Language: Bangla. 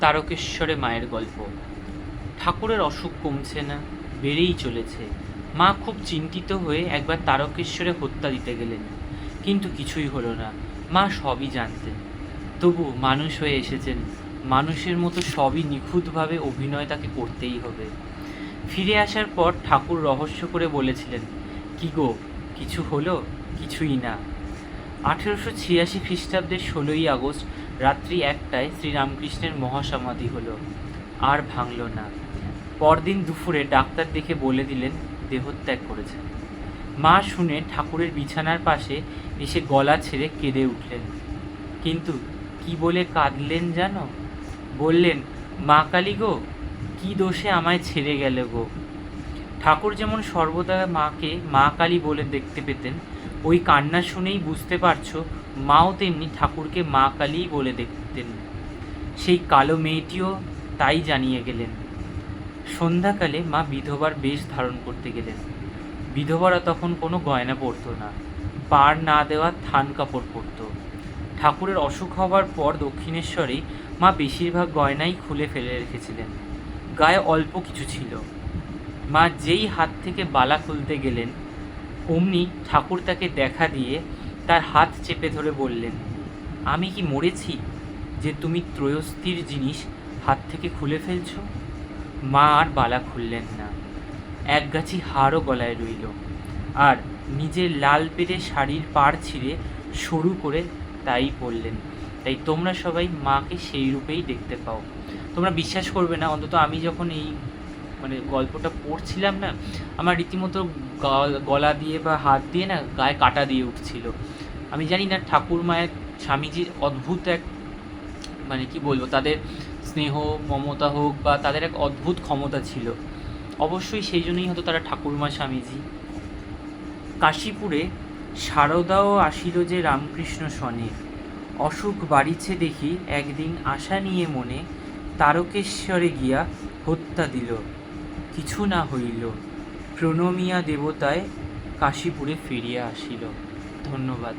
তারকেশ্বরে মায়ের গল্প। ঠাকুরের অসুখ কমছে না, বেড়েই চলেছে। মা খুব চিন্তিত হয়ে একবার তারকেশ্বরে হত্যা দিতে গেলেন। কিন্তু কিছুই হলো না, মা সবই জানতেন। তবু মানুষ হয়ে এসেছেন, মানুষের মতো সবই নিখুঁতভাবে অভিনয় তাকে করতেই হবে। ফিরে আসার পর ঠাকুর রহস্য করে বলেছিলেন, কি গো, কিছু হলো? কিছুই না। আঠেরোশো ছিয়াশি খ্রিস্টাব্দের ষোলোই আগস্ট রাত্রি একটায় শ্রীরামকৃষ্ণের মহাসমাধি হলো। আর ভাঙল না। পরদিন দুপুরে ডাক্তার দেখে বলে দিলেন, দেহত্যাগ করেছেন। মা শুনে ঠাকুরের বিছানার পাশে এসে গলা ছেড়ে কেঁদে উঠলেন। কিন্তু কি বলে কাঁদলেন জানো? বললেন, মা কালী গো, কি দোষে আমায় ছেড়ে গেলে গো? ঠাকুর যেমন সর্বদা মাকে মা কালী বলে দেখতে পেতেন ওই কান্না শুনেই বুঝতে পারছ, মাও তেমনি ঠাকুরকে মা কালীই বলে দেখতেন। সেই কালো মেয়েটিও তাই জানিয়ে গেলেন। সন্ধ্যাকালে মা বিধবার বেশ ধারণ করতে গেলেন। বিধবারা তখন কোনো গয়না পরতো না, পার না দেওয়া থান কাপড় পরতো। ঠাকুরের অসুখ হবার পর দক্ষিণেশ্বরেই মা বেশিরভাগ গয়নাই খুলে ফেলে রেখেছিলেন। গায়ে অল্প কিছু ছিল। মা যেই হাত থেকে বালা খুলতে গেলেন অমনি ঠাকুর তাকে দেখা দিয়ে তার হাত চেপে ধরে বললেন, আমি কি মরেছি যে তুমি ত্রয়স্থির জিনিস হাত থেকে খুলে ফেলছ? মা আর বালা খুললেন না। এক গাছি হাড়ও গলায় রইল। আর নিজের লাল পেরে শাড়ির পাড় ছিঁড়ে সরু করে তাই পরলেন তাই তোমরা সবাই মাকে সেই রূপেই দেখতে পাও। তোমরা বিশ্বাস করবে না, অন্তত আমি যখন এই মানে গল্পটা পড়ছিলাম না, আমার রীতিমতো গল- দিয়ে বা হাত দিয়ে না গায়ে কাটা দিয়ে উঠছিল। আমি জানি না, ঠাকুর মায়ের স্বামীজির অদ্ভুত এক মানে কি বলব, তাদের স্নেহ, মমতা হোক বা তাদের এক অদ্ভুত ক্ষমতা ছিল। অবশ্যই সেই জন্যই হয়তো তারা ঠাকুরমা স্বামীজি। কাশীপুরে শারদাও আসিল যে রামকৃষ্ণ সনে। অসুখ বাড়িছে দেখি, একদিন আশা নিয়ে মনে তারকেশ্বরে গিয়া হত্যা দিল। কিছু না হইল। প্রণমিয়া দেবতায় কাশীপুরে ফিরিয়া আসিল। ধন্যবাদ।